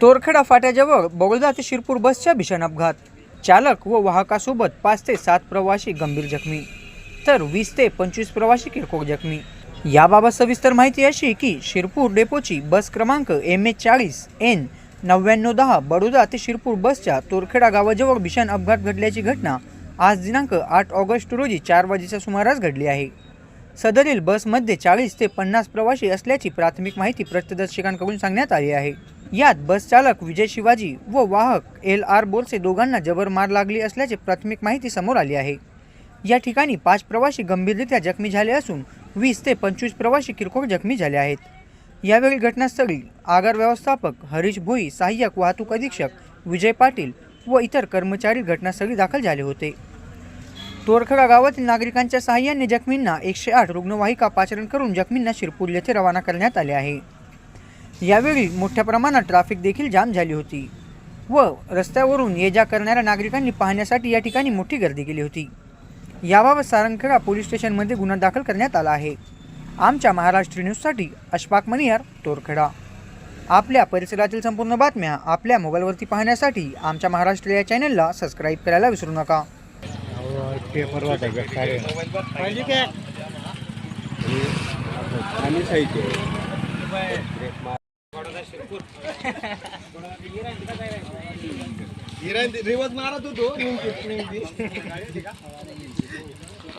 तोरखेडा फाट्याजवळ बगोदा ते शिरपूर बसच्या भीषण अपघात. चालक व वाहकासोबत पाच ते सात प्रवासी गंभीर जखमी तर वीस ते पंचवीस प्रवासी किरकोळ जखमी. याबाबत सविस्तर माहिती अशी की शिरपूर डेपोची बस क्रमांक एम ए चाळीस एन नव्याण्णव दहा बडोदा ते शिरपूर बसच्या तोरखेडा गावाजवळ भीषण अपघात घडल्याची घटना आज दिनांक आठ ऑगस्ट रोजी चार वाजेच्या सुमारास घडली आहे. सदरील बसमध्ये चाळीस ते पन्नास प्रवासी असल्याची प्राथमिक माहिती प्रत्यदर्शकांकडून सांगण्यात आली आहे. यात बस चालक विजय शिवाजी व वाहक एल आर बोरसे दोघांना जबर मार लागली असल्याची प्राथमिक माहिती समोर आली आहे. या ठिकाणी पाच प्रवासी गंभीररित्या जखमी झाले असून वीस ते पंचवीस प्रवासी किरकोळ जखमी झाले आहेत. यावेळी घटनास्थळी आगार व्यवस्थापक हरीश भोई सहाय्यक वाहतूक अधीक्षक विजय पाटील व इतर कर्मचारी घटनास्थळी दाखल झाले होते. तोरखडा गावातील नागरिकांच्या सहाय्याने जखमींना एकशे आठ रुग्णवाहिका पाचरण करून जखमींना शिरपूर येथे रवाना करण्यात आले आहे. यावेळी मोठ्या प्रमाणात ट्रॅफिक देखील जाम झाली होती व रस्त्यावरून ये जा करणाऱ्या नागरिकांनी पाहण्यासाठी या ठिकाणी मोठी गर्दी केली होती. याबाबत सारंगखेडा पोलीस स्टेशनमध्ये गुन्हा दाखल करण्यात आला आहे. आमच्या महाराष्ट्र न्यूजसाठी अशफाक मनियार तोरखेडा. आपल्या परिसरातील संपूर्ण बातम्या आपल्या मोबाईलवरती पाहण्यासाठी आमच्या महाराष्ट्र या चॅनलला सबस्क्राईब करायला विसरू नका. पेपर वाटायचं मारत होतो